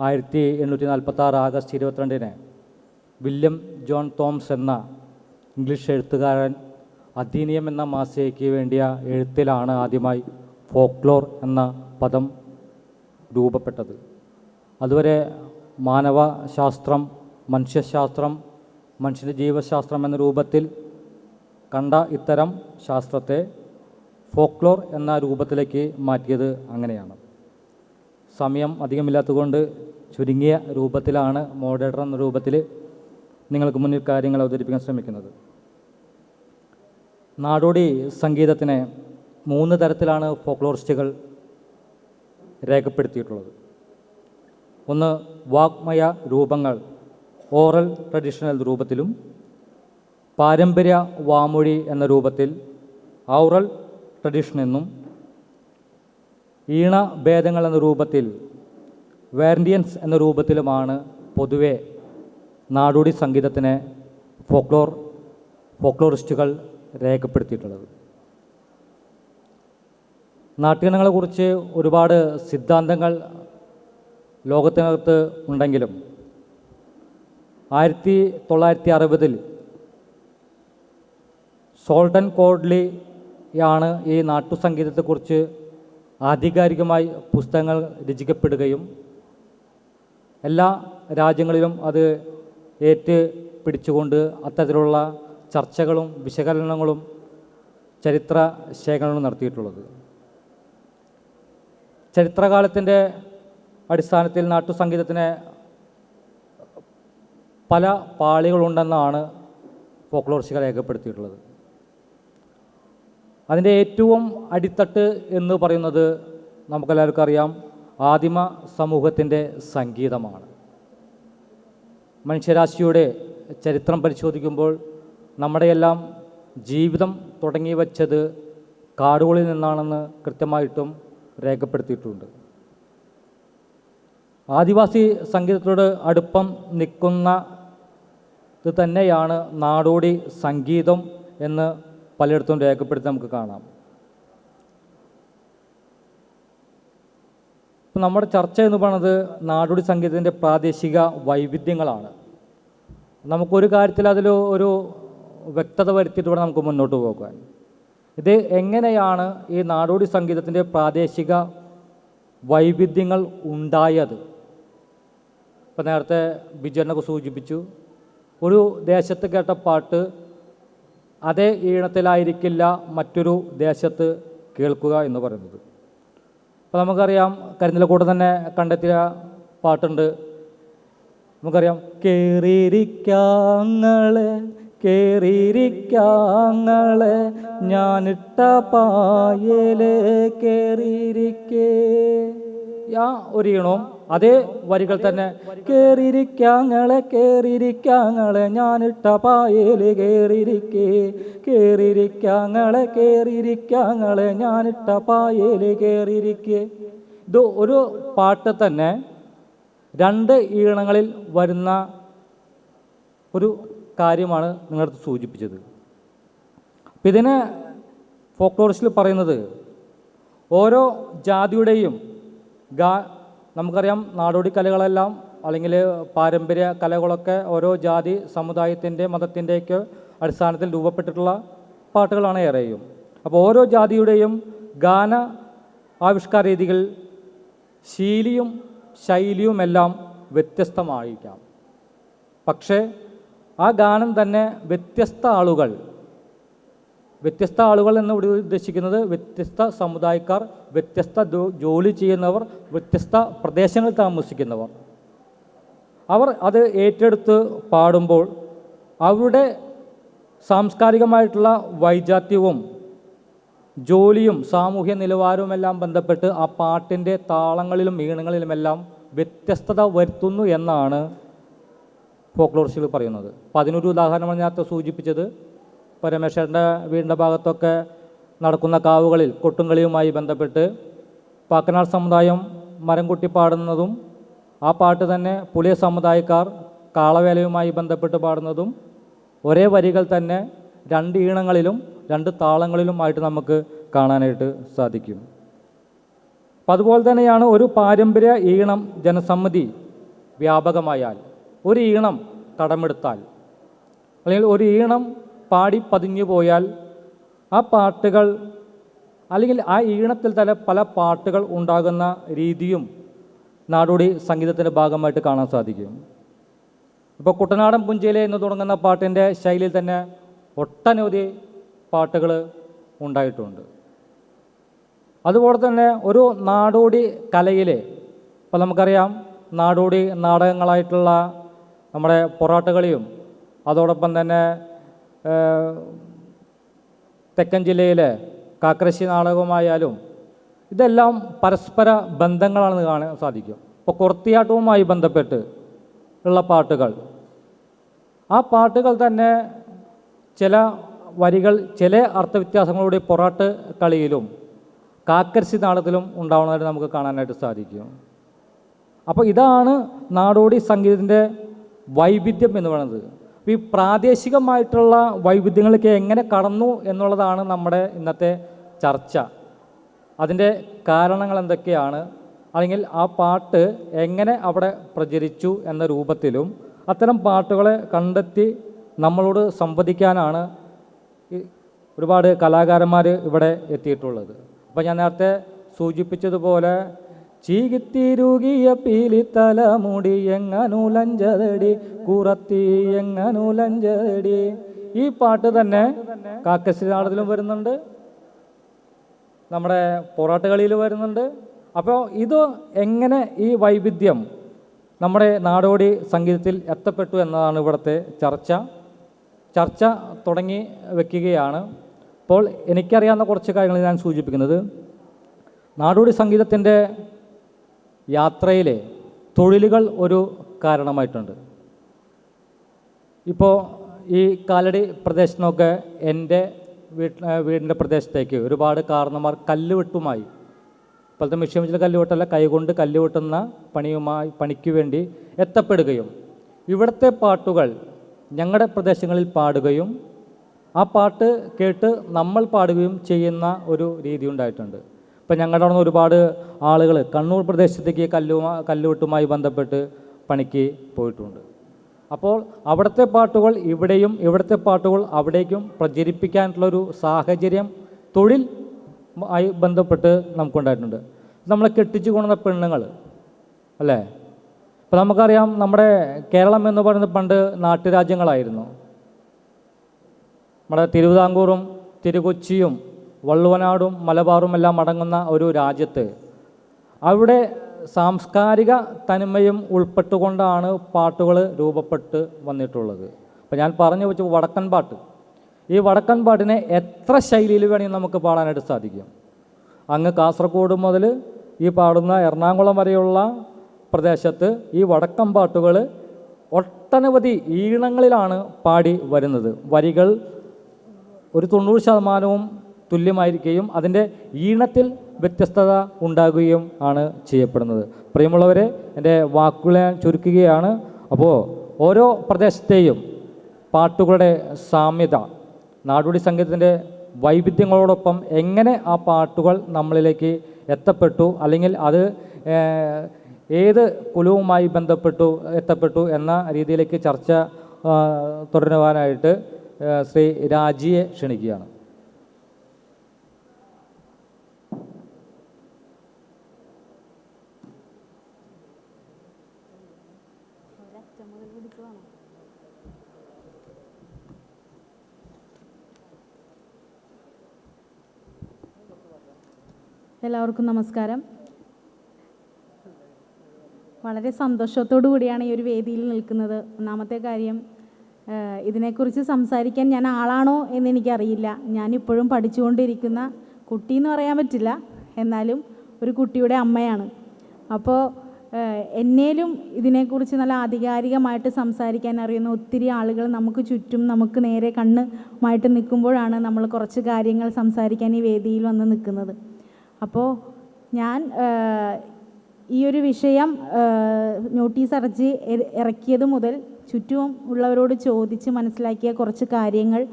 ആയിരത്തി എണ്ണൂറ്റി നാൽപ്പത്തി ആറ് ആഗസ്റ്റ് ഇരുപത്തിരണ്ടിന് വില്യം ജോൺ തോംസ് എന്ന ഇംഗ്ലീഷ് എഴുത്തുകാരൻ അധീനിയം എന്ന മാസികയ്ക്ക് വേണ്ടിയ എഴുത്തിലാണ് ആദ്യമായി ഫോക്ലോർ എന്ന പദം രൂപപ്പെട്ടത്. അതുവരെ മാനവശാസ്ത്രം മനുഷ്യശാസ്ത്രം മനുഷ്യന്റെ ജീവശാസ്ത്രം എന്ന രൂപത്തിൽ കണ്ട ഇത്തരം ശാസ്ത്രത്തെ ഫോക്ലോർ എന്ന രൂപത്തിലേക്ക് മാറ്റിയത് അങ്ങനെയാണ്. സമയം അധികമില്ലാത്തതുകൊണ്ട് ചുരുങ്ങിയ രൂപത്തിലാണ് മോഡറേറ്റർ എന്ന രൂപത്തിൽ നിങ്ങൾക്ക് മുന്നിൽ കാര്യങ്ങൾ അവതരിപ്പിക്കാൻ ശ്രമിക്കുന്നത്. നാടോടി സംഗീതത്തിനെ മൂന്ന് തരത്തിലാണ് ഫോക്ലോറിസ്റ്റുകൾ രേഖപ്പെടുത്തിയിട്ടുള്ളത്. ഒന്ന് വാഗ്മയ രൂപങ്ങൾ ഓറൽ ട്രഡീഷണൽ രൂപത്തിലും പാരമ്പര്യ വാമൊഴി എന്ന രൂപത്തിൽ ഔറൽ ട്രഡീഷൻ എന്നും ഈണ ഭേദങ്ങൾ എന്ന രൂപത്തിൽ വാരൻഡിയൻസ് എന്ന രൂപത്തിലുമാണ് പൊതുവെ നാടോടി സംഗീതത്തിനെ ഫോക്ലോർ ഫോക്ലോറിസ്റ്റുകൾ രേഖപ്പെടുത്തിയിട്ടുള്ളത്. നാട്യഗണങ്ങളെക്കുറിച്ച് ഒരുപാട് സിദ്ധാന്തങ്ങൾ ലോകത്തിനകത്ത് ഉണ്ടെങ്കിലും ആയിരത്തി തൊള്ളായിരത്തി അറുപതിൽ സോൾട്ടൻ കോഡ്ലിയാണ് ഈ നാട്ടുസംഗീതത്തെക്കുറിച്ച് ആധികാരികമായി പുസ്തകങ്ങൾ രചിക്കപ്പെടുകയും എല്ലാ രാജ്യങ്ങളിലും അത് ഏറ്റ് പിടിച്ചുകൊണ്ട് അത്തരത്തിലുള്ള ചർച്ചകളും വിശകലനങ്ങളും ചരിത്ര ശേഖരണങ്ങളും നടത്തിയിട്ടുള്ളത്. ചരിത്രകാലത്തിന്റെ അടിസ്ഥാനത്തിൽ നാട്ടുസംഗീതത്തിന് പല പാളികളുണ്ടെന്നാണ് ഫോക്ലോറിസ്റ്റുകൾ രേഖപ്പെടുത്തിയിട്ടുള്ളത്. അതിന്റെ ഏറ്റവും അടിത്തട്ട് എന്ന് പറയുന്നത് നമുക്കെല്ലാവർക്കും അറിയാം ആദിമ സമൂഹത്തിന്റെ സംഗീതമാണ്. മനുഷ്യരാശിയുടെ ചരിത്രം പരിശോധിക്കുമ്പോൾ നമ്മുടെയെല്ലാം ജീവിതം തുടങ്ങി വച്ചത് കാടുകളിൽ നിന്നാണെന്ന് കൃത്യമായിട്ടും രേഖപ്പെടുത്തിയിട്ടുണ്ട്. ആദിവാസി സംഗീതത്തോട് അടുപ്പം നിൽക്കുന്ന ഇത് തന്നെയാണ് നാടോടി സംഗീതം എന്ന് പലയിടത്തും രേഖപ്പെടുത്തി നമുക്ക് കാണാം. ഇപ്പം നമ്മുടെ ചർച്ച എന്ന് പറയുന്നത് നാടോടി സംഗീതത്തിന്റെ പ്രാദേശിക വൈവിധ്യങ്ങളാണ്. നമുക്കൊരു കാര്യത്തിൽ അതിൽ ഒരു വ്യക്തത വരുത്തിയിട്ട് വേണം നമുക്ക് മുന്നോട്ട് പോകാൻ. ഇത് എങ്ങനെയാണ് ഈ നാടോടി സംഗീതത്തിന്റെ പ്രാദേശിക വൈവിധ്യങ്ങൾ ഉണ്ടായത്? ഇപ്പം നേരത്തെ ബിജുവിനൊക്കെ സൂചിപ്പിച്ചു. ഒരു ദേശത്ത് കേട്ട പാട്ട് അതേ ഈണത്തിലായിരിക്കില്ല മറ്റൊരു ദേശത്ത് കേൾക്കുക എന്ന് പറയുന്നത്. അപ്പോൾ നമുക്കറിയാം കരിന്തലക്കൂടെ തന്നെ കണ്ടെത്തിയ പാട്ടുണ്ട്. നമുക്കറിയാം കേറിയിരിക്കാങ്ങളെ കേറിയിരിക്കാങ്ങളെ ഞാനിട്ട പായലേ കേറിയിരിക്കേ. ആ ഒരു ഈണവും അതേ വരികൾ തന്നെ. കേറിയിരിക്കാങ്ങളെ കേറിയിരിക്കാങ്ങളെ ഞാനിട്ട പായൽ കേറിയിരിക്കേ. കേറിയിരിക്കാങ്ങളെ കേറിയിരിക്കാങ്ങളെ ഞാനിട്ട പായൽ കേറിയിരിക്കേ. ഇത് ഒരു പാട്ട് തന്നെ രണ്ട് ഈണങ്ങളിൽ വരുന്ന ഒരു കാര്യമാണ് നിങ്ങളടുത്ത് സൂചിപ്പിച്ചത്. അപ്പം ഇതിനെ ഫോക്ലോറിസ്റ്റിൽ പറയുന്നത് ഓരോ ജാതിയുടെയും ഗാ നമുക്കറിയാം നാടോടി കലകളെല്ലാം അല്ലെങ്കിൽ പാരമ്പര്യ കലകളൊക്കെ ഓരോ ജാതി സമുദായത്തിന്റെ മതത്തിന്റെയൊക്കെ അടിസ്ഥാനത്തിൽ രൂപപ്പെട്ടിട്ടുള്ള പാട്ടുകളാണ് ഏറെയും. അപ്പോൾ ഓരോ ജാതിയുടെയും ഗാന ആവിഷ്കാര രീതികൾ ശീലിയും ശൈലിയുമെല്ലാം വ്യത്യസ്തമായിരിക്കാം. പക്ഷേ ആ ഗാനം തന്നെ വ്യത്യസ്ത ആളുകൾ വ്യത്യസ്ത ആളുകൾ എന്ന് ഇവിടെ ഉദ്ദേശിക്കുന്നത് വ്യത്യസ്ത സമുദായക്കാർ വ്യത്യസ്ത ജോലി ചെയ്യുന്നവർ വ്യത്യസ്ത പ്രദേശങ്ങളിൽ താമസിക്കുന്നവർ. അവർ അത് ഏറ്റെടുത്ത് പാടുമ്പോൾ അവരുടെ സാംസ്കാരികമായിട്ടുള്ള വൈജാത്യവും ജോലിയും സാമൂഹ്യ നിലവാരവുമെല്ലാം ബന്ധപ്പെട്ട് ആ പാട്ടിന്റെ താളങ്ങളിലും ഈണങ്ങളിലുമെല്ലാം വ്യത്യസ്തത വരുത്തുന്നു എന്നാണ് ഫോക്ലോറിസ്റ്റുകൾ പറയുന്നത്. അപ്പം അതിനൊരു ഉദാഹരണമാണ് നേരത്തെ സൂചിപ്പിച്ചത്. ഇപ്പോൾ രമേശേട്ടന്റെ വീടിന്റെ ഭാഗത്തൊക്കെ നടക്കുന്ന കാവുകളിൽ കൊട്ടുംകളിയുമായി ബന്ധപ്പെട്ട് പാക്കനാട് സമുദായം മരം കൊട്ടി പാടുന്നതും ആ പാട്ട് തന്നെ പുലിയ സമുദായക്കാർ കാളവേലയുമായി ബന്ധപ്പെട്ട് പാടുന്നതും ഒരേ വരികൾ തന്നെ രണ്ട് ഈണങ്ങളിലും രണ്ട് താളങ്ങളിലുമായിട്ട് നമുക്ക് കാണാനായിട്ട് സാധിക്കും. അപ്പം അതുപോലെ തന്നെയാണ് ഒരു പാരമ്പര്യ ഈണം ജനസമ്മതി വ്യാപകമായാൽ ഒരു ഈണം കടമെടുത്താൽ അല്ലെങ്കിൽ ഒരു ഈണം പാടി പതിഞ്ഞു പോയാൽ ആ പാട്ടുകൾ അല്ലെങ്കിൽ ആ ഈണത്തിൽ തന്നെ പല പാട്ടുകൾ ഉണ്ടാകുന്ന രീതിയും നാടോടി സംഗീതത്തിന്റെ ഭാഗമായിട്ട് കാണാൻ സാധിക്കും. ഇപ്പോൾ കുട്ടനാടൻ പുഞ്ചയിലെ എന്ന് തുടങ്ങുന്ന പാട്ടിന്റെ ശൈലിയിൽ തന്നെ ഒട്ടനവധി പാട്ടുകൾ ഉണ്ടായിട്ടുണ്ട്. അതുപോലെ തന്നെ ഒരു നാടോടി കലയിലെ ഇപ്പോൾ നമുക്കറിയാം നാടോടി നാടകങ്ങളായിട്ടുള്ള നമ്മുടെ പൊറാട്ടുകളിയും അതോടൊപ്പം തന്നെ തെക്കൻ ജില്ലയിലെ കാക്കരശ്ശി നാടകമായാലും ഇതെല്ലാം പരസ്പര ബന്ധങ്ങളാണെന്ന് കാണാൻ സാധിക്കും. ഇപ്പോൾ കൊർത്തിയാട്ടവുമായി ബന്ധപ്പെട്ട് ഉള്ള പാട്ടുകൾ. ആ പാട്ടുകൾ തന്നെ ചില വരികൾ ചില അർത്ഥവ്യത്യാസങ്ങളുടെ പൊറാട്ട് കളിയിലും കാക്കരശ്ശി നാടകത്തിലും ഉണ്ടാവുന്നതായിട്ട് നമുക്ക് കാണാനായിട്ട് സാധിക്കും. അപ്പോൾ ഇതാണ് നാടോടി സംഗീതത്തിന്റെ വൈവിധ്യം എന്ന് പറയുന്നത്. ഈ പ്രാദേശികമായിട്ടുള്ള വൈവിധ്യങ്ങളൊക്കെ എങ്ങനെ കടന്നു എന്നുള്ളതാണ് നമ്മുടെ ഇന്നത്തെ ചർച്ച. അതിന്റെ കാരണങ്ങൾ എന്തൊക്കെയാണ്? അല്ലെങ്കിൽ ആ പാട്ട് എങ്ങനെ അവിടെ പ്രചരിച്ചു എന്ന രൂപത്തിലും അത്തരം പാട്ടുകളെ കണ്ടെത്തി നമ്മളോട് സംവദിക്കാനാണ് ഒരുപാട് കലാകാരന്മാർ ഇവിടെ എത്തിയിട്ടുള്ളത്. അപ്പോൾ ഞാൻ നേരത്തെ സൂചിപ്പിച്ചതുപോലെ ചീകിത്തിരുകിയ പീലി തലമുടി എങ്ങനുലഞ്ചതടി? കുറത്തി എങ്ങനുലഞ്ചതടി? ഈ പാട്ട് തന്നെ കാക്കശ്ശി നാടത്തിലും വരുന്നുണ്ട്. നമ്മുടെ പൊറാട്ടുകളിയിൽ വരുന്നുണ്ട്. അപ്പോൾ ഇത് എങ്ങനെ ഈ വൈവിധ്യം നമ്മുടെ നാടോടി സംഗീതത്തിൽ എത്തപ്പെട്ടു എന്നതാണ് ഇവിടുത്തെ ചർച്ച. ചർച്ച തുടങ്ങി വെക്കുകയാണ്. അപ്പോൾ എനിക്കറിയാവുന്ന കുറച്ച് കാര്യങ്ങൾ ഞാൻ സൂചിപ്പിക്കുന്നത്. നാടോടി സംഗീതത്തിന്റെ യാത്രയിലെ തൊഴിലുകൾ ഒരു കാരണമായിട്ടുണ്ട്. ഇപ്പോൾ ഈ കാലടി പ്രദേശത്തൊക്കെ എന്റെ വീട്ട് വീടിന്റെ പ്രദേശത്തേക്ക് ഒരുപാട് കാരണന്മാർ കല്ലുവെട്ടുമായി ഇപ്പോഴത്തെ മെഷീൻ വെച്ചിട്ട് കല്ലുവെട്ടല്ല കൈകൊണ്ട് കല്ലുവെട്ടുന്ന പണിയുമായി പണിക്ക് വേണ്ടി എത്തപ്പെടുകയും ഇവിടുത്തെ പാട്ടുകൾ ഞങ്ങളുടെ പ്രദേശങ്ങളിൽ പാടുകയും ആ പാട്ട് കേട്ട് നമ്മൾ പാടുകയും ചെയ്യുന്ന ഒരു രീതി ഉണ്ടായിട്ടുണ്ട്. ഇപ്പം ഞങ്ങളുടെ അവിടെ നിന്ന് ഒരുപാട് ആളുകൾ കണ്ണൂർ പ്രദേശത്തേക്ക് കല്ലു കല്ലുവെട്ടുമായി ബന്ധപ്പെട്ട് പണിക്ക് പോയിട്ടുണ്ട്. അപ്പോൾ അവിടുത്തെ പാട്ടുകൾ ഇവിടെയും ഇവിടുത്തെ പാട്ടുകൾ അവിടേക്കും പ്രചരിപ്പിക്കാനുള്ളൊരു സാഹചര്യം തൊഴിൽ ആയി ബന്ധപ്പെട്ട് നമുക്കുണ്ടായിട്ടുണ്ട്. നമ്മളെ കെട്ടിച്ചു കൊണ്ടുവന്ന പെണ്ണുങ്ങൾ അല്ലേ? ഇപ്പം നമുക്കറിയാം നമ്മുടെ കേരളം എന്ന് പറയുന്നത് പണ്ട് നാട്ടുരാജ്യങ്ങളായിരുന്നു. നമ്മുടെ തിരുവിതാംകൂറും തിരുകൊച്ചിയും വള്ളുവനാടും മലബാറും എല്ലാം അടങ്ങുന്ന ഒരു രാജ്യത്ത്. അവിടെ സാംസ്കാരിക തനിമയും ഉൾപ്പെട്ടുകൊണ്ടാണ് പാട്ടുകൾ രൂപപ്പെട്ട് വന്നിട്ടുള്ളത്. അപ്പോൾ ഞാൻ പറഞ്ഞു വെച്ചു വടക്കൻ പാട്ട്. ഈ വടക്കൻ പാട്ടിനെ എത്ര ശൈലിയിൽ വേണമെങ്കിൽ നമുക്ക് പാടാനായിട്ട് സാധിക്കും. അങ്ങ് കാസർഗോഡ് മുതൽ ഈ പാടുന്ന എറണാകുളം വരെയുള്ള പ്രദേശത്ത് ഈ വടക്കൻ പാട്ടുകൾ ഒട്ടനവധി ഈണങ്ങളിലാണ് പാടി വരുന്നത്. വരികൾ ഒരു തൊണ്ണൂറ് ശതമാനവും തുല്യമായിരിക്കുകയും അതിന്റെ ഈണത്തിൽ വ്യത്യസ്തത ഉണ്ടാകുകയും ആണ് ചെയ്യപ്പെടുന്നത്. പ്രിയമുള്ളവരെ എന്റെ വാക്കുകളെ ചുരുക്കുകയാണ്. അപ്പോൾ ഓരോ പ്രദേശത്തെയും പാട്ടുകളുടെ സാമ്യത നാടോടി സംഗീതത്തിന്റെ വൈവിധ്യങ്ങളോടൊപ്പം എങ്ങനെ ആ പാട്ടുകൾ നമ്മളിലേക്ക് എത്തപ്പെട്ടു അല്ലെങ്കിൽ അത് ഏത് കുലവുമായി ബന്ധപ്പെട്ടു എത്തപ്പെട്ടു എന്ന രീതിയിലേക്ക് ചർച്ച തുടരുവാനായിട്ട് ശ്രീ രാജിയെ ക്ഷണിക്കുകയാണ്. എല്ലാവർക്കും നമസ്കാരം. വളരെ സന്തോഷത്തോടു കൂടിയാണ് ഈ ഒരു വേദിയിൽ നിൽക്കുന്നത്. ഒന്നാമത്തെ കാര്യം ഇതിനെക്കുറിച്ച് സംസാരിക്കാൻ ഞാൻ ആളാണോ എന്ന് എനിക്കറിയില്ല. ഞാനിപ്പോഴും പഠിച്ചുകൊണ്ടിരിക്കുന്ന കുട്ടി എന്ന് പറയാൻ പറ്റില്ല. എന്നാലും ഒരു കുട്ടിയുടെ അമ്മയാണ്. അപ്പോൾ എന്നേലും ഇതിനെക്കുറിച്ച് നല്ല ആധികാരികമായിട്ട് സംസാരിക്കാൻ അറിയുന്ന ഒത്തിരി ആളുകൾ നമുക്ക് ചുറ്റും നമുക്ക് നേരെ കണ്ണുമായിട്ട് നിൽക്കുമ്പോഴാണ് നമ്മൾ കുറച്ച് കാര്യങ്ങൾ സംസാരിക്കാൻ ഈ വേദിയിൽ വന്ന് നിൽക്കുന്നത്. അപ്പോൾ ഞാൻ ഈ ഒരു വിഷയം നോട്ടീസ് അറച്ച് ഇറ- ഇറക്കിയത് മുതൽ ചുറ്റും ഉള്ളവരോട് ചോദിച്ച് മനസ്സിലാക്കിയ കുറച്ച് കാര്യങ്ങൾ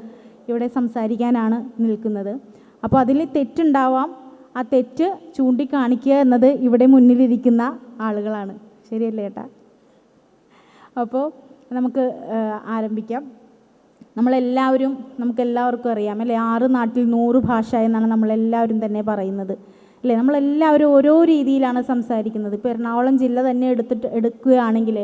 ഇവിടെ സംസാരിക്കാനാണ് നിൽക്കുന്നത്. അപ്പോൾ അതിൽ തെറ്റുണ്ടാവാം. ആ തെറ്റ് ചൂണ്ടിക്കാണിക്കുക എന്നത് ഇവിടെ മുന്നിലിരിക്കുന്ന ആളുകളാണ്. ശരിയല്ലേ ഏട്ടാ? അപ്പോൾ നമുക്ക് ആരംഭിക്കാം. നമ്മളെല്ലാവരും നമുക്കെല്ലാവർക്കും അറിയാം. അല്ലേ ആറ് നാട്ടിൽ നൂറ് ഭാഷ എന്നാണ് നമ്മളെല്ലാവരും തന്നെ പറയുന്നത്. അല്ലേ? നമ്മളെല്ലാവരും ഓരോ രീതിയിലാണ് സംസാരിക്കുന്നത്. ഇപ്പോൾ എറണാകുളം ജില്ല തന്നെ എടുത്തിട്ട് എടുക്കുകയാണെങ്കിൽ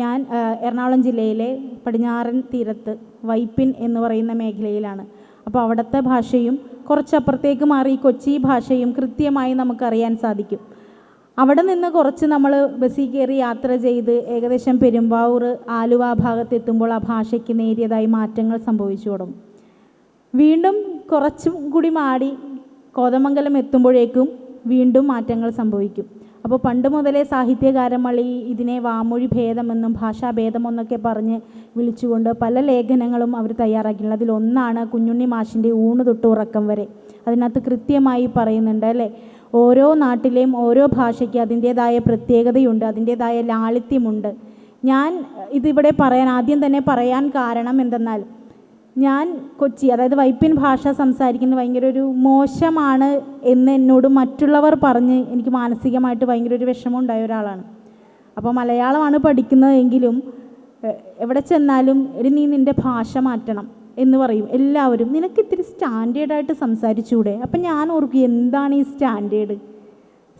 ഞാൻ എറണാകുളം ജില്ലയിലെ പടിഞ്ഞാറൻ തീരത്ത് വൈപ്പിൻ എന്ന് പറയുന്ന മേഖലയിലാണ്. അപ്പോൾ അവിടുത്തെ ഭാഷയും കുറച്ചപ്പുറത്തേക്ക് മാറി കൊച്ചി ഭാഷയും കൃത്യമായി നമുക്കറിയാൻ സാധിക്കും. അവിടെ നിന്ന് കുറച്ച് നമ്മൾ ബസ്സിൽ കയറി യാത്ര ചെയ്ത് ഏകദേശം പെരുമ്പാവൂർ ആലുവ ഭാഗത്തെത്തുമ്പോൾ ആ ഭാഷയ്ക്ക് നേരിയതായി മാറ്റങ്ങൾ സംഭവിച്ചു തുടങ്ങും. വീണ്ടും കുറച്ചും കൂടി മാടി കോതമംഗലം എത്തുമ്പോഴേക്കും വീണ്ടും മാറ്റങ്ങൾ സംഭവിക്കും. അപ്പോൾ പണ്ട് മുതലേ സാഹിത്യകാരന്മാർ ഈ ഇതിനെ വാമൊഴി ഭേദമെന്നും ഭാഷാഭേദമെന്നൊക്കെ പറഞ്ഞ് വിളിച്ചുകൊണ്ട് പല ലേഖനങ്ങളും അവർ തയ്യാറാക്കിയിട്ടുണ്ട്. അതിലൊന്നാണ് കുഞ്ഞുണ്ണി മാഷിന്റെ ഊണ് തൊട്ട് ഉറക്കം വരെ. അതിനകത്ത് കൃത്യമായി പറയുന്നുണ്ട് അല്ലേ? ഓരോ നാട്ടിലെയും ഓരോ ഭാഷയ്ക്ക് അതിന്റേതായ പ്രത്യേകതയുണ്ട് അതിന്റേതായ ലാളിത്യമുണ്ട്. ഞാൻ ഇതിവിടെ പറയാൻ ആദ്യം തന്നെ പറയാൻ കാരണം എന്തെന്നാൽ ഞാൻ കൊച്ചി അതായത് വൈപ്പിൻ ഭാഷ സംസാരിക്കുന്നത് ഭയങ്കര ഒരു മോശമാണ് എന്ന് എന്നോട് മറ്റുള്ളവർ പറഞ്ഞ് എനിക്ക് മാനസികമായിട്ട് ഭയങ്കര ഒരു വിഷമം ഉണ്ടായ ഒരാളാണ് അപ്പോൾ മലയാളമാണ് പഠിക്കുന്നതെങ്കിലും എവിടെ ചെന്നാലും എടി നീ നിന്റെ ഭാഷ മാറ്റണം എന്ന് പറയും. എല്ലാവരും നിനക്ക് ഇത്തിരി സ്റ്റാൻഡേർഡായിട്ട് സംസാരിച്ചൂടെ? അപ്പം ഞാൻ ഓർക്കും എന്താണ് ഈ സ്റ്റാൻഡേർഡ്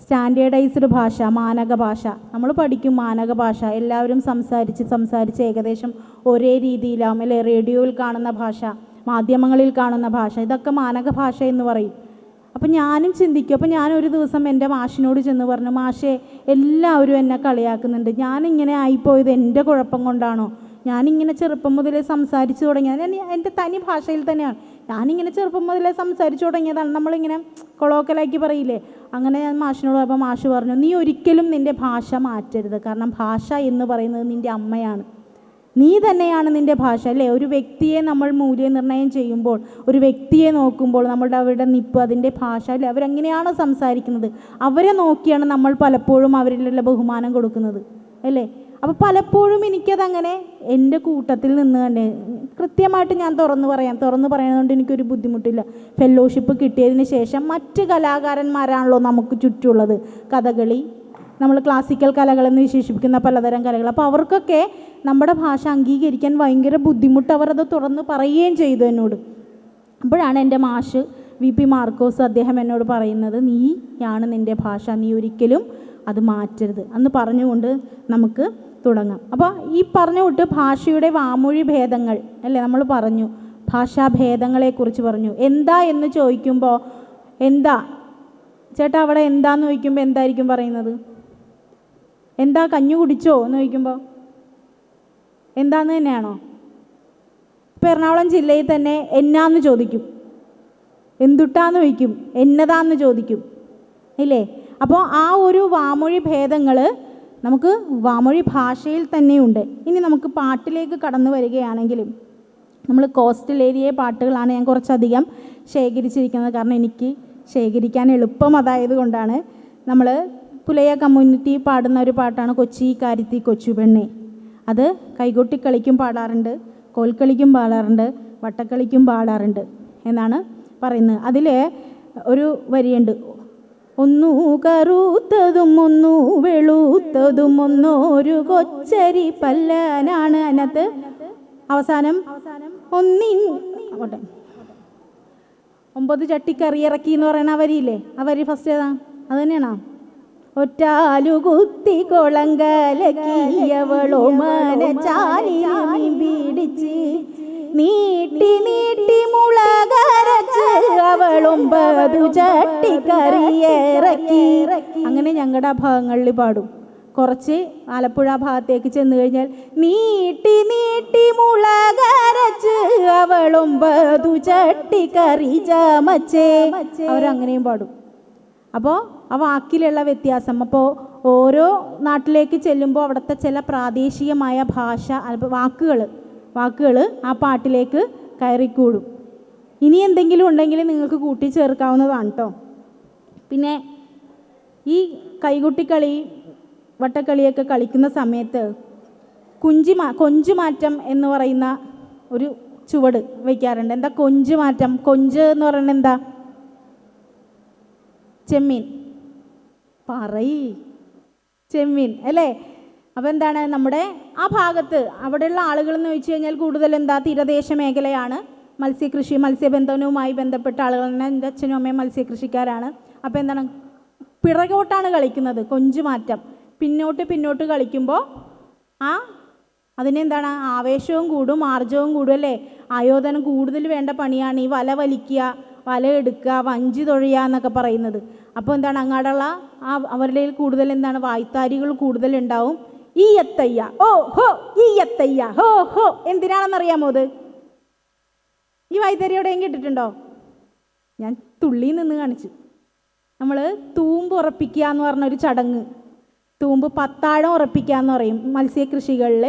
സ്റ്റാൻഡേർഡൈസ്ഡ് ഭാഷ മാനക ഭാഷ. നമ്മൾ പഠിക്കും മാനക ഭാഷ. എല്ലാവരും സംസാരിച്ച് സംസാരിച്ച് ഏകദേശം ഒരേ രീതിയിലാവും. അല്ലെ? റേഡിയോയിൽ കാണുന്ന ഭാഷ മാധ്യമങ്ങളിൽ കാണുന്ന ഭാഷ ഇതൊക്കെ മാനക ഭാഷ എന്ന് പറയും. അപ്പം ഞാനും ചിന്തിക്കും. അപ്പം ഞാൻ ഒരു ദിവസം എന്റെ മാഷിനോട് ചെന്ന് പറഞ്ഞു മാഷേ എല്ലാവരും എന്നെ കളിയാക്കുന്നുണ്ട്. ഞാനിങ്ങനെ ആയിപ്പോയത് എന്റെ കുഴപ്പം കൊണ്ടാണോ? ഞാനിങ്ങനെ ചെറുപ്പം മുതലേ സംസാരിച്ചു തുടങ്ങിയത് എന്റെ തനി ഭാഷയിൽ തന്നെയാണ്. ഞാനിങ്ങനെ ചെറുപ്പം മുതലേ സംസാരിച്ചു തുടങ്ങിയതാണ്. നമ്മളിങ്ങനെ കൊളോക്കലാക്കി പറയില്ലേ? അങ്ങനെ ഞാൻ മാഷിനോട് അപ്പോൾ മാഷ് പറഞ്ഞു നീ ഒരിക്കലും നിന്റെ ഭാഷ മാറ്റരുത്. കാരണം ഭാഷ എന്ന് പറയുന്നത് നിന്റെ അമ്മയാണ്. നീ തന്നെയാണ് നിന്റെ ഭാഷ അല്ലേ? ഒരു വ്യക്തിയെ നമ്മൾ മൂല്യനിർണയം ചെയ്യുമ്പോൾ ഒരു വ്യക്തിയെ നോക്കുമ്പോൾ നമ്മളുടെ അവരുടെ നിപ്പ് അതിന്റെ ഭാഷ അല്ലേ? അവരെങ്ങനെയാണോ സംസാരിക്കുന്നത്. അവരെ നോക്കിയാണ് നമ്മൾ പലപ്പോഴും അവരിലുള്ള ബഹുമാനം കൊടുക്കുന്നത് അല്ലേ? അപ്പോൾ പലപ്പോഴും എനിക്കതങ്ങനെ എന്റെ കൂട്ടത്തിൽ നിന്ന് തന്നെ കൃത്യമായിട്ട് ഞാൻ തുറന്നു പറയാം. തുറന്നു പറയുന്നതുകൊണ്ട് എനിക്കൊരു ബുദ്ധിമുട്ടില്ല. ഫെല്ലോഷിപ്പ് കിട്ടിയതിന് ശേഷം മറ്റ് കലാകാരന്മാരാണല്ലോ നമുക്ക് ചുറ്റുമുള്ളത് കഥകളി നമ്മൾ ക്ലാസിക്കൽ കലകളെന്ന് വിശേഷിപ്പിക്കുന്ന പലതരം കലകൾ. അപ്പോൾ അവർക്കൊക്കെ നമ്മുടെ ഭാഷ അംഗീകരിക്കാൻ ഭയങ്കര ബുദ്ധിമുട്ട് അവരത് തുറന്ന് പറയുകയും ചെയ്തു എന്നോട്. അപ്പോഴാണ് എന്റെ മാഷ് വി പി മാർക്കോസ് അദ്ദേഹം എന്നോട് പറയുന്നത് നീയാണ് നിന്റെ ഭാഷ. നീ ഒരിക്കലും അത് മാറ്റരുത് അന്ന് പറഞ്ഞുകൊണ്ട് നമുക്ക് തുടങ്ങാം. അപ്പോൾ ഈ പറഞ്ഞു വിട്ട് ഭാഷയുടെ വാമൊഴി ഭേദങ്ങൾ അല്ലേ നമ്മൾ പറഞ്ഞു? ഭാഷാഭേദങ്ങളെക്കുറിച്ച് പറഞ്ഞു. എന്താ എന്ന് ചോദിക്കുമ്പോൾ എന്താ? ചേട്ടാ അവിടെ എന്താന്ന് ചോദിക്കുമ്പോൾ എന്തായിരിക്കും പറയുന്നത്? എന്താ കഞ്ഞു കുടിച്ചോ എന്ന് ചോദിക്കുമ്പോൾ എന്താന്ന് തന്നെയാണോ? ഇപ്പം എറണാകുളം ജില്ലയിൽ തന്നെ എന്നാന്ന് ചോദിക്കും? എന്തുട്ടാന്ന് ചോദിക്കും? എന്നതാന്ന് ചോദിക്കും? ഇല്ലേ? അപ്പോൾ ആ ഒരു വാമൊഴി ഭേദങ്ങൾ നമുക്ക് വാമൊഴി ഭാഷയിൽ തന്നെയുണ്ട്. ഇനി നമുക്ക് പാട്ടിലേക്ക് കടന്നു വരികയാണെങ്കിലും നമ്മൾ കോസ്റ്റൽ ഏരിയ പാട്ടുകളാണ് ഞാൻ കുറച്ചധികം ശേഖരിച്ചിരിക്കുന്നത്. കാരണം എനിക്ക് ശേഖരിക്കാൻ എളുപ്പം അതായത് കൊണ്ടാണ് നമ്മൾ പുലയ കമ്മ്യൂണിറ്റി പാടുന്ന ഒരു പാട്ടാണ് കൊച്ചി കാരിത്തി കൊച്ചു പെണ്ണെ. അത് കൈകൊട്ടിക്കളിക്കും പാടാറുണ്ട് കോൽക്കളിക്കും പാടാറുണ്ട് വട്ടക്കളിക്കും പാടാറുണ്ട് എന്നാണ് പറയുന്നത്. അതിൽ ഒരു വരിയുണ്ട് ഒന്നു കറുത്തതും ഒന്നു വെളുത്തതും ഒന്നൊരു കൊച്ചരി പല്ലനാണ് അതിനകത്ത് അവസാനം ഒന്നിൻ ആവട്ടെ ഒമ്പത് ചട്ടിക്കറി ഇറക്കി എന്ന് പറയുന്ന അവരില്ലേ അവർ ഫസ്റ്റ് ഏതാ? അത് തന്നെയാണോ? ഒറ്റാലു കുത്തി കൊളങ്കലക്കിയവളോ മനച്ചാലി പിടിച്ച് നീട്ടി നീട്ടി മുളകരച്ച് അവളൊമ്പതു ചട്ടിക്കറിയിറക്കി അങ്ങനെ ഞങ്ങളുടെ ആ ഭാഗങ്ങളിൽ പാടും. കുറച്ച് ആലപ്പുഴ ഭാഗത്തേക്ക് ചെന്ന് കഴിഞ്ഞാൽ നീട്ടി നീട്ടി മുളകരച്ച് അവളും പതു ചട്ടി ചട്ടിക്കറി ചമച്ചേ. അവരങ്ങനെയും പാടും. അപ്പോൾ ആ വാക്കിലുള്ള വ്യത്യാസം. അപ്പോൾ ഓരോ നാട്ടിലേക്ക് ചെല്ലുമ്പോൾ അവിടുത്തെ ചില പ്രാദേശികമായ ഭാഷ വാക്കുകൾ വാക്കുകൾ ആ പാട്ടിലേക്ക് കയറിക്കൂടും. ഇനി എന്തെങ്കിലും ഉണ്ടെങ്കിൽ നിങ്ങൾക്ക് കൂട്ടിച്ചേർക്കാവുന്നതാണ് കേട്ടോ പിന്നെ ഈ കൈകൊട്ടിക്കളി വട്ടക്കളിയൊക്കെ കളിക്കുന്ന സമയത്ത് കുഞ്ചി മാ കൊഞ്ചുമാറ്റം എന്ന് പറയുന്ന ഒരു ചുവട് വയ്ക്കാറുണ്ട് എന്താ കൊഞ്ചുമാറ്റം കൊഞ്ച് എന്ന് പറയുന്നത് എന്താ? ചെമ്മീൻ. പറയ്. ചെമ്മീൻ അല്ലേ? അപ്പോൾ എന്താണ് നമ്മുടെ ആ ഭാഗത്ത് അവിടെയുള്ള ആളുകൾ എന്ന് വെച്ച് കഴിഞ്ഞാൽ കൂടുതൽ എന്താ തീരദേശ മേഖലയാണ്. മത്സ്യകൃഷി മത്സ്യബന്ധനവുമായി ബന്ധപ്പെട്ട തന്നെ എന്റെ അച്ഛനും അമ്മയും മത്സ്യകൃഷിക്കാരാണ്. അപ്പോൾ എന്താണ്? പിറകോട്ടാണ് കളിക്കുന്നത് കൊഞ്ചുമാറ്റം പിന്നോട്ട് പിന്നോട്ട് കളിക്കുമ്പോൾ ആ അതിനെന്താണ് ആവേശവും കൂടും ആർജവും കൂടും അല്ലേ? ആയോധനം കൂടുതൽ വേണ്ട പണിയാണ് ഈ വല വലിക്കുക വല എടുക്കുക വഞ്ചി തൊഴിയുക എന്നൊക്കെ പറയുന്നത്. അപ്പോൾ എന്താണ്? അങ്ങാടുള്ള ആ അവരുടെ കൂടുതൽ എന്താണ്? വായ്ത്താരികൾ കൂടുതൽ ഉണ്ടാവും ഈ എത്തയ്യ ഓ ഹോ ഈ എത്തയ്യ ഹോ ഹോ. എന്തിനാണെന്നറിയാമോ അത്? ഈ വായ്ത്താരി എവിടെയും കേട്ടിട്ടുണ്ടോ? ഞാൻ തുള്ളി നിന്ന് കാണിച്ചു. നമ്മൾ തൂമ്പ് ഉറപ്പിക്കുക എന്ന് പറഞ്ഞൊരു ചടങ്ങ്. തൂമ്പ് പത്താഴം ഉറപ്പിക്കുക എന്ന് പറയും. മത്സ്യകൃഷികളിൽ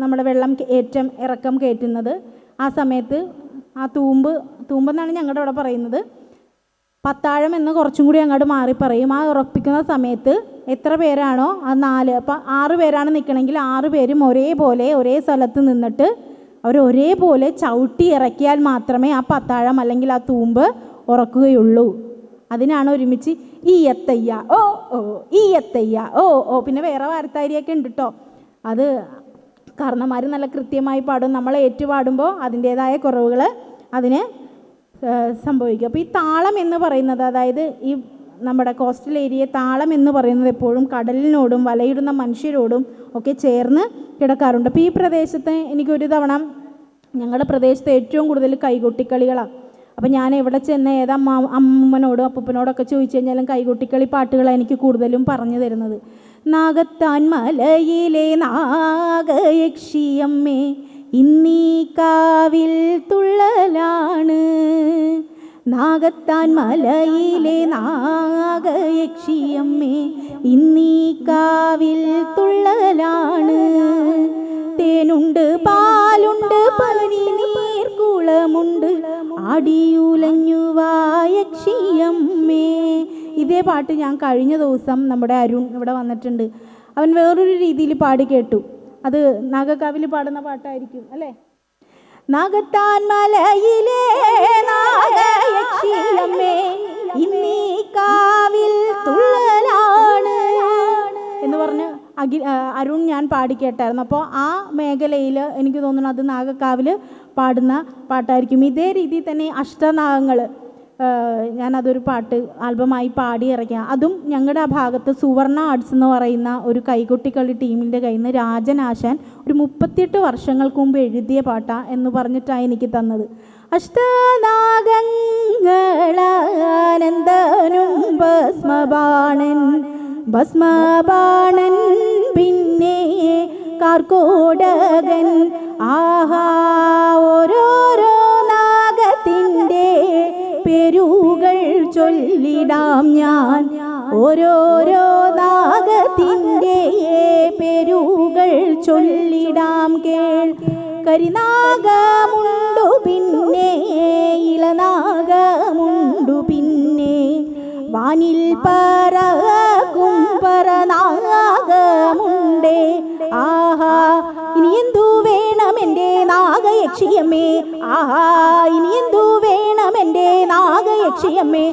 നമ്മുടെ വെള്ളം ഏറ്റം ഇറക്കം കയറ്റുന്നത് ആ സമയത്ത് ആ തൂമ്പ് തൂമ്പെന്നാണ് ഞങ്ങളുടെ അവിടെ പറയുന്നത്. പത്താഴം എന്ന് കുറച്ചും കൂടി അങ്ങോട്ട് മാറി പറയും. ആ ഉറപ്പിക്കുന്ന സമയത്ത് എത്ര പേരാണോ? ആ നാല്. അപ്പം ആറ് പേരാണ് നിൽക്കണമെങ്കിൽ ആറ് പേരും ഒരേപോലെ ഒരേ സ്ഥലത്ത് നിന്നിട്ട് അവർ ഒരേപോലെ ചവിട്ടി ഇറക്കിയാൽ മാത്രമേ ആ പത്താഴം അല്ലെങ്കിൽ ആ തൂമ്പ് ഉറക്കുകയുള്ളൂ. അതിനാണ് ഒരുമിച്ച് ഈ എത്തയ്യ ഓ ഓ ഈ എത്തയ്യ ഓ ഓ പിന്നെ വേറെ വാരത്താരിയൊക്കെ ഉണ്ട് കേട്ടോ അത് കാരണന്മാർ നല്ല കൃത്യമായി പാടും. നമ്മൾ ഏറ്റുപാടുമ്പോൾ അതിന്റേതായ കുറവുകൾ അതിന് സംഭവിക്കും. അപ്പോൾ ഈ താളം എന്ന് പറയുന്നത് അതായത് ഈ നമ്മുടെ കോസ്റ്റൽ ഏരിയ താളം എന്ന് പറയുന്നത് എപ്പോഴും കടലിനോടും വലയിടുന്ന മനുഷ്യരോടും ഒക്കെ ചേർന്ന് കിടക്കാറുണ്ട്. അപ്പോൾ ഈ പ്രദേശത്ത് എനിക്കൊരു തവണ ഞങ്ങളുടെ പ്രദേശത്ത് ഏറ്റവും കൂടുതൽ കൈകൊട്ടിക്കളികളാണ്. അപ്പോൾ ഞാൻ എവിടെ ചെന്ന് ഏതാ അമ്മ അമ്മൂമ്മനോടും അപ്പൂപ്പനോടൊക്കെ ചോദിച്ചു കഴിഞ്ഞാലും കൈകൊട്ടിക്കളി പാട്ടുകളാണ് എനിക്ക് കൂടുതലും പറഞ്ഞു തരുന്നത്. നാഗത്താൻ മലയിലെ നാഗയക്ഷിയമ്മേ ഇന്നീ കാവിൽ തുള്ളലാണ്. നാഗത്താൻ മലയിലെ നാഗയക്ഷിയമ്മേ ഇന്നീ കാവിൽ തുള്ളലാണ്. തേനുണ്ട് പാലുണ്ട് പനി നീർക്കുളമുണ്ട് അടിയുലഞ്ഞുവായക്ഷിയമ്മേ ഇതേ പാട്ട് ഞാൻ കഴിഞ്ഞ ദിവസം നമ്മുടെ അരുൺ ഇവിടെ വന്നിട്ടുണ്ട്. അവൻ വേറൊരു രീതിയിൽ പാടി കേട്ടു. അത് നാഗക്കാവിൽ പാടുന്ന പാട്ടായിരിക്കും അല്ലേ? നാഗത്താൻ മലയിലെ നാഗയക്ഷിയമ്മേ ഇന്നീ കാവിൽ തുള്ളലാണ് എന്ന് പറഞ്ഞ് അഖിൽ അരുൺ ഞാൻ പാടിക്കേട്ടായിരുന്നു അപ്പോൾ ആ മേഖലയിൽ എനിക്ക് തോന്നുന്നു അത് നാഗക്കാവിൽ പാടുന്ന പാട്ടായിരിക്കും. ഇതേ രീതിയിൽ തന്നെ അഷ്ടനാഗങ്ങൾ ഞാനതൊരു പാട്ട് ആൽബമായി പാടി ഇറക്കിയ അതും ഞങ്ങളുടെ ആ ഭാഗത്ത് സുവർണ ആർട്സ് എന്ന് പറയുന്ന ഒരു കൈകൊട്ടിക്കളി ടീമിന്റെ കയ്യിൽ നിന്ന് രാജനാശാൻ ഒരു മുപ്പത്തിയെട്ട് വർഷങ്ങൾക്ക് മുമ്പ് എഴുതിയ പാട്ടാണ് എന്ന് പറഞ്ഞിട്ടാണ് എനിക്ക് തന്നത്. അഷ്ടനാഗങ്ങളാനന്ദനും ഭസ്മബാണൻ പിന്നെ കാർക്കോടകൻ. ആഹാ ഓരോരോ പേരുകൾ ചൊല്ലിടാം ഞാൻ. ഓരോരോ നാഗത്തിന്റെ പേരുകൾ ചൊല്ലിടാം കേൾ. കരിനാഗമുണ്ടു പിന്നെ ഇളനാഗമുണ്ടു പിന്നെ. വാനിൽ പറകും പറനാഗമുണ്ടേ. ആഹാ ഇനി എന്തു വേണം എന്റെ നാഗയക്ഷിയമ്മേ ആഹാ ഇനി എന്തു നാഗയക്ഷിയമ്മേ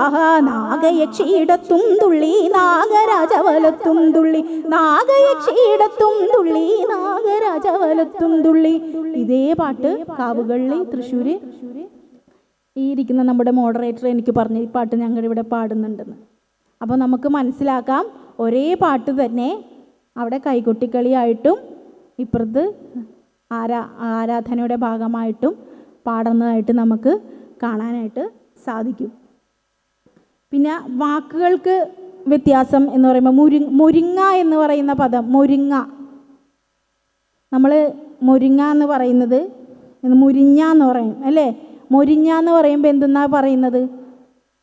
ആഹാ നാഗയക്ഷിയിടത്തും തുള്ളി നാഗരാജവലത്തും തുള്ളി. നാഗയക്ഷിയിടത്തും തുള്ളി നാഗരാജവലത്തും തുള്ളി. ഇതേ പാട്ട് കാവുകളിൽ തൃശ്ശൂര് ഈ ഇരിക്കുന്ന നമ്മുടെ മോഡറേറ്റർ എനിക്ക് പറഞ്ഞു ഈ പാട്ട് ഞങ്ങൾ ഇവിടെ പാടുന്നുണ്ടെന്ന്. അപ്പോൾ നമുക്ക് മനസ്സിലാക്കാം ഒരേ പാട്ട് തന്നെ അവിടെ കൈകൊട്ടിക്കളിയായിട്ടും ഇപ്പുറത്ത് ആരാ ആരാധനയുടെ ഭാഗമായിട്ടും പാടുന്നതായിട്ട് നമുക്ക് കാണാനായിട്ട് സാധിക്കും. പിന്നെ വാക്കുകൾക്ക് വ്യത്യാസം എന്ന് പറയുമ്പോൾ മുരി മുരിങ്ങ എന്ന് പറയുന്ന പദം മുരിങ്ങ. നമ്മൾ മുരിങ്ങ എന്ന് പറയുന്നത് മുരിഞ്ഞ എന്ന് പറയും അല്ലേ? മുരിഞ്ഞ എന്ന് പറയുമ്പോൾ എന്തെന്നാ പറയുന്നത്?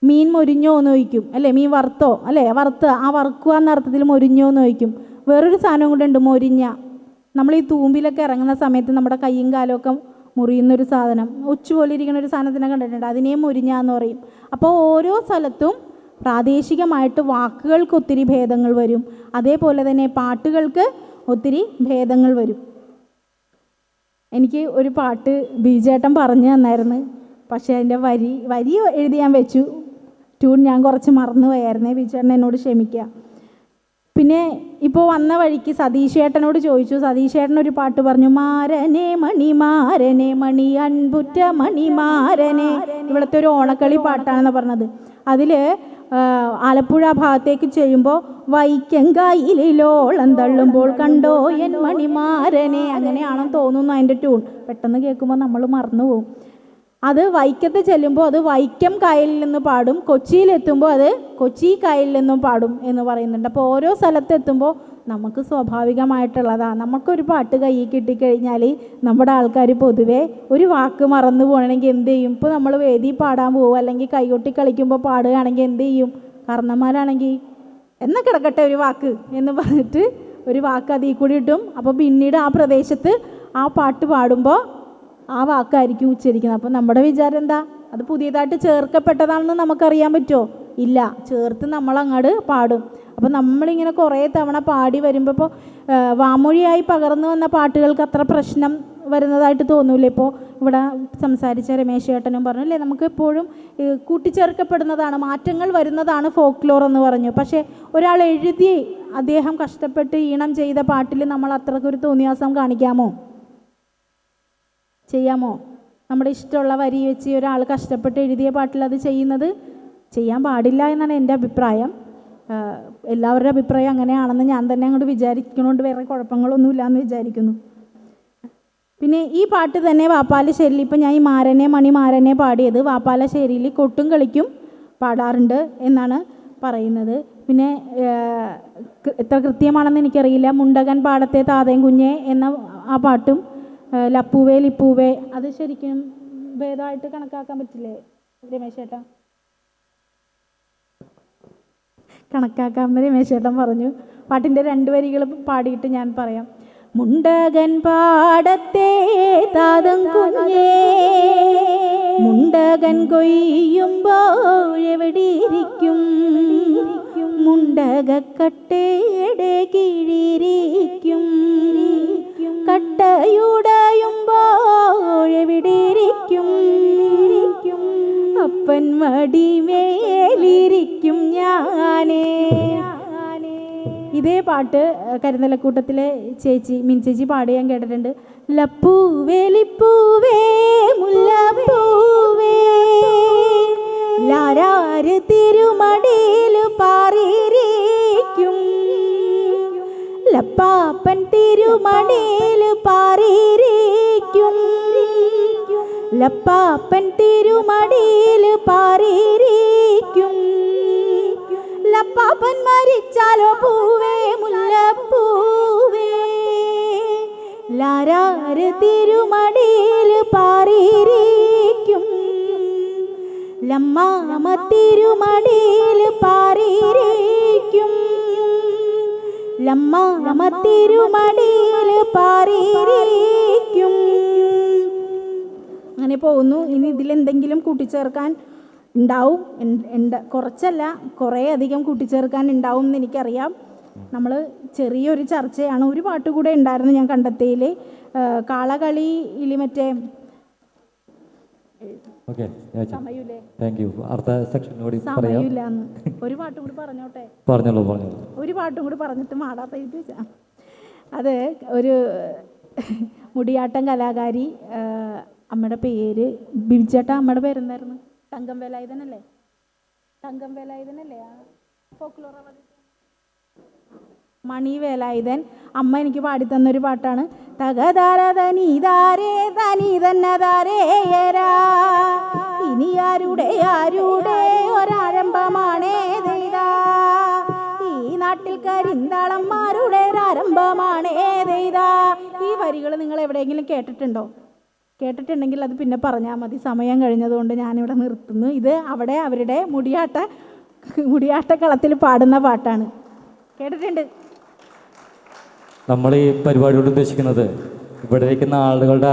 മീൻ മൊരിഞ്ഞോ എന്ന് ചോദിക്കും അല്ലേ? മീൻ വറുത്തോ അല്ലേ? വറുത്ത് ആ വറുക്കുക എന്ന അർത്ഥത്തിൽ മൊരിഞ്ഞോ എന്ന് ചോദിക്കും. വേറൊരു സാധനം കൂടെ ഉണ്ട് മൊരിഞ്ഞ. നമ്മൾ ഈ തൂമ്പിലൊക്കെ ഇറങ്ങുന്ന സമയത്ത് നമ്മുടെ കയ്യും കാലമൊക്കെ മുറിയുന്നൊരു സാധനം ഉച്ചുപോലെ ഇരിക്കുന്ന ഒരു സാധനത്തിനെ കണ്ടിട്ടുണ്ട്. അതിനെയും മുരിഞ്ഞ എന്ന് പറയും. അപ്പോൾ ഓരോ സ്ഥലത്തും പ്രാദേശികമായിട്ട് വാക്കുകൾക്ക് ഒത്തിരി ഭേദങ്ങൾ വരും. അതേപോലെ തന്നെ പാട്ടുകൾക്ക് ഒത്തിരി ഭേദങ്ങൾ വരും. എനിക്ക് ഒരു പാട്ട് ബിജേട്ടൻ പറഞ്ഞു തന്നായിരുന്നു. പക്ഷേ അതിന്റെ വരി വരി എഴുതി ഞാൻ വെച്ചു. ട്യൂൺ ഞാൻ കുറച്ച് മറന്നു പോയായിരുന്നേ ബിജേട്ടൻ എന്നോട് ക്ഷമിക്കുക. പിന്നെ ഇപ്പോൾ വന്ന വഴിക്ക് സതീഷേട്ടനോട് ചോദിച്ചു. സതീഷേട്ടൻ ഒരു പാട്ട് പറഞ്ഞു മാരനെ മണി മാരനെ മണി അൻപുറ്റ മണി മാരനെ. ഇവിടുത്തെ ഒരു ഓണക്കളി പാട്ടാണെന്ന് പറഞ്ഞത്. അതിൽ ആലപ്പുഴ ഭാഗത്തേക്ക് ചെയ്യുമ്പോൾ വൈക്കങ്കായിലോളം തള്ളുമ്പോൾ കണ്ടോ എൻ മണിമാരനെ അങ്ങനെയാണെന്ന് തോന്നുന്നു അതിന്റെ ട്യൂൺ പെട്ടെന്ന് കേൾക്കുമ്പോൾ നമ്മൾ മറന്നു പോകും അത് വൈക്കത്ത് ചെല്ലുമ്പോൾ അത് വൈക്കം കായലിൽ നിന്ന് പാടും കൊച്ചിയിലെത്തുമ്പോൾ അത് കൊച്ചി കായലിൽ നിന്നും പാടും എന്ന് പറയുന്നുണ്ട്. അപ്പോൾ ഓരോ സ്ഥലത്തെത്തുമ്പോൾ നമുക്ക് സ്വാഭാവികമായിട്ടുള്ളതാണ് നമുക്കൊരു പാട്ട് കയ്യിൽ കിട്ടിക്കഴിഞ്ഞാൽ നമ്മുടെ ആൾക്കാർ പൊതുവേ ഒരു വാക്ക് മറന്നു പോകണമെങ്കിൽ എന്ത് ചെയ്യും? ഇപ്പോൾ നമ്മൾ വേദി പാടാൻ പോകും അല്ലെങ്കിൽ കൈകൊട്ടി കളിക്കുമ്പോൾ പാടുകയാണെങ്കിൽ എന്ത് ചെയ്യും? കർണന്മാരാണെങ്കിൽ എന്നാ കിടക്കട്ടെ ഒരു വാക്ക് എന്ന് പറഞ്ഞിട്ട് ഒരു വാക്ക് അതിൽ കൂടി ഇട്ടും. അപ്പോൾ പിന്നീട് ആ പ്രദേശത്ത് ആ പാട്ട് പാടുമ്പോൾ ആ വാക്കായിരിക്കും ഉച്ചരിക്കുന്നത്. അപ്പം നമ്മുടെ വിചാരം എന്താ? അത് പുതിയതായിട്ട് ചേർക്കപ്പെട്ടതാണെന്ന് നമുക്കറിയാൻ പറ്റുമോ? ഇല്ല. ചേർത്ത് നമ്മളങ്ങോട്ട് പാടും. അപ്പം നമ്മളിങ്ങനെ കുറേ തവണ പാടി വരുമ്പോൾ ഇപ്പോൾ വാമൊഴിയായി പകർന്നു വന്ന പാട്ടുകൾക്ക് അത്ര പ്രശ്നം വരുന്നതായിട്ട് തോന്നൂല ഇപ്പോൾ ഇവിടെ സംസാരിച്ച രമേശ് ചേട്ടനും പറഞ്ഞു അല്ലേ നമുക്ക് എപ്പോഴും കൂട്ടിച്ചേർക്കപ്പെടുന്നതാണ് മാറ്റങ്ങൾ വരുന്നതാണ് ഫോക്ലോർ എന്ന് പറഞ്ഞു. പക്ഷേ ഒരാൾ എഴുതി അദ്ദേഹം കഷ്ടപ്പെട്ട് ഈണം ചെയ്ത പാട്ടിൽ നമ്മൾ അത്രക്കൊരു തോന്നിയാസം കാണിക്കാമോ? ചെയ്യാമോ? നമ്മുടെ ഇഷ്ടമുള്ള വരി വെച്ച് ഒരാൾ കഷ്ടപ്പെട്ട് എഴുതിയ പാട്ടിൽ അത് ചെയ്യുന്നത് ചെയ്യാൻ പാടില്ല എന്നാണ് എന്റെ അഭിപ്രായം. എല്ലാവരുടെ അഭിപ്രായം അങ്ങനെയാണെന്ന് ഞാൻ തന്നെ അങ്ങോട്ട് വിചാരിക്കണോണ്ട് വേറെ കുഴപ്പങ്ങളൊന്നുമില്ല എന്ന് വിചാരിക്കുന്നു. പിന്നെ ഈ പാട്ട് തന്നെ വാപ്പാലശ്ശേരിയിൽ ഇപ്പം ഞാൻ ഈ മാരനെ മണി മാരനെ പാടിയത് വാപ്പാലശ്ശേരിയിൽ കൊട്ടും കളിക്കും പാടാറുണ്ട് എന്നാണ് പറയുന്നത്. പിന്നെ എത്ര കൃത്യമാണെന്ന് എനിക്കറിയില്ല. മുണ്ടകൻ പാടത്തെ താതയും കുഞ്ഞെ എന്ന ആ പാട്ടും ലപ്പൂവേ ലിപ്പൂവേ അത് ശരിക്കും ഭേദമായിട്ട് കണക്കാക്കാൻ പറ്റില്ലേ രമേശ് ചേട്ടാ കണക്കാക്കാമെന്ന് രമേശ് ചേട്ടൻ പറഞ്ഞു. പാട്ടിന്റെ രണ്ട് വരികൾ പാടിയിട്ട് ഞാൻ പറയാം. മുണ്ടകൻ പാടത്തെ താതം കുഞ്ഞേ മുണ്ടകൻ കൊയ്യുമ്പോൾ എവിടെയിരിക്കും മുണ്ടകക്കട്ടയുടെ കീഴിരിക്കും അപ്പൻ മടിമേലിരിക്കും ഞാനേ. ഇതേ പാട്ട് കരുന്നലക്കൂട്ടത്തിലെ ചേച്ചി മിൻ ചേച്ചി പാടി ഞാൻ കേട്ടിട്ടുണ്ട്. ലപ്പൂവേലിപ്പൂവേ മുല്ലപ്പൂവേ. ലാരാര് തിരുമടിയിൽ പാറിയിരിക്കും? ലപ്പാപ്പൻ തിരുമടിയിൽ പാറിയിരിക്കും. ലപ്പാപ്പൻ തിരുമടിയിൽ പാറിയിരിക്കും. ലപ്പാപ്പൻ മരിച്ചാലോ പൂവേ മുല്ലപ്പൂവേ. ലാരാര് തിരുമടിയിൽ പാറിയിരിക്കും? ലമ്മാമ തിരുമടിയിൽ പാറിയിരിക്കും. ലമ്മാമ തിരുമടിയിൽ പാറിയിരിക്കും. അങ്ങനെ പോകുന്നു. ഇനി ഇതിലെന്തെങ്കിലും കൂട്ടിച്ചേർക്കാൻ ഉണ്ടാവും. കുറച്ചല്ല കുറേ അധികം കൂട്ടിച്ചേർക്കാൻ ഉണ്ടാവും എന്ന് എനിക്കറിയാം. നമ്മൾ ചെറിയൊരു ചർച്ചയാണ്. ഒരു പാട്ട് കൂടെ ഉണ്ടായിരുന്നു ഞാൻ കണ്ടെത്തിയിൽ കാളകളിയിൽ മറ്റേ ഒരു പാട്ടും കൂടി പറഞ്ഞോട്ടെ? പറഞ്ഞോളൂ പറഞ്ഞോളൂ. ഒരു പാട്ടും കൂടി പറഞ്ഞിട്ട് മാടാത്ത അത് ഒരു മുടിയാട്ടം കലാകാരി അമ്മയുടെ പേര് ബിബിച്ചേട്ട അമ്മയുടെ പേരെന്തായിരുന്നു? തങ്കം വേലായുധനല്ലേ തങ്കം വേലായുധനല്ലേ ആ മണി വേലായുധൻ അമ്മ എനിക്ക് പാടിത്തന്നൊരു പാട്ടാണ്. തകതാര തനീതാരേ തനി തന്നതാരേയരാ ഇനി ആരുടെ ആരുടെ ഒരാരംഭമാണേ ദൈതാ. ഈ നാട്ടിൽ കരിന്താളന്മാരുടെ ഒരാരംഭമാണേ ദൈതാ. ഈ വരികൾ നിങ്ങൾ എവിടെയെങ്കിലും കേട്ടിട്ടുണ്ടോ? കേട്ടിട്ടുണ്ടെങ്കിൽ അത് പിന്നെ പറഞ്ഞാൽ മതി. സമയം കഴിഞ്ഞതുകൊണ്ട് ഞാനിവിടെ നിർത്തുന്നു. ഇത് അവിടെ അവരുടെ മുടിയാട്ട മുടിയാട്ട കളത്തിൽ പാടുന്ന പാട്ടാണ്. കേട്ടിട്ടുണ്ട്? നമ്മൾ ഈ പരിപാടിയോട് ഉദ്ദേശിക്കുന്നത് ഇവിടെ ഇരിക്കുന്ന ആളുകളുടെ